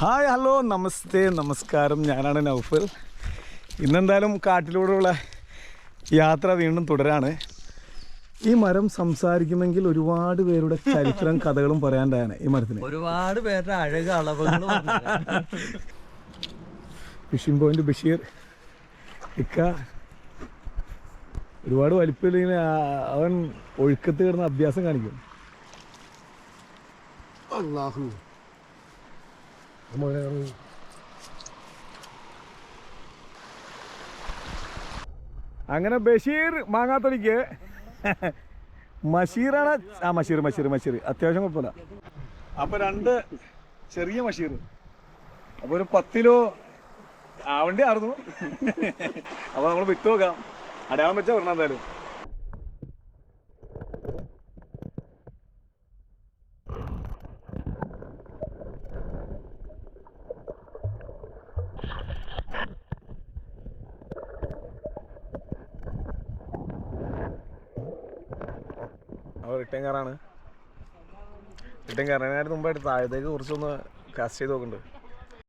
Hi hello നമസ്തേ നമസ്കാരം. ഞാനാണ് നൗഫൽ. ഇന്നെന്തായാലും കാട്ടിലൂടെയുള്ള യാത്ര വീണ്ടും തുടരാണ്. ഈ മരം സംസാരിക്കുമെങ്കിൽ ഒരുപാട് പേരുടെ ചരിത്രം കഥകളും പറയാണ്ടാണ് ഈ മരത്തിന്. ഒരുപാട് പേരുടെ അഴക അളവുകളും ഫിഷിംഗ് പോയിന്റ് ബഷീർ ഇക്ക. ഒരുപാട് വലിപ്പമില്ല അവൻ ഒഴുക്കത്ത് കിടന്ന അഭ്യാസം കാണിക്കും. അള്ളാഹു അങ്ങനെ ബഷീർ മാങ്ങാത്തൊലിക്ക്. മഷീറാണ് ആ മഷീർ മഷീർ മഷീർ. അത്യാവശ്യം കുഴപ്പമില്ല. അപ്പൊ രണ്ട് ചെറിയ മഷീർ. അപ്പൊ ഒരു പത്തിലോ ആവണ്ടേ ആയിരുന്നു. അപ്പൊ നമ്മൾ വിട്ടു നോക്കാം. അടയാളം വെച്ചാ പറഞ്ഞ എന്തായാലും. അപ്പോൾ റിട്ടേൺ കാറാണ്. റിട്ടേൺ കാറിനായിട്ട് മുമ്പായിട്ട് താഴത്തേക്ക് കുറച്ചൊന്ന് കാസ്റ്റ് ചെയ്ത് നോക്കുന്നുണ്ട്.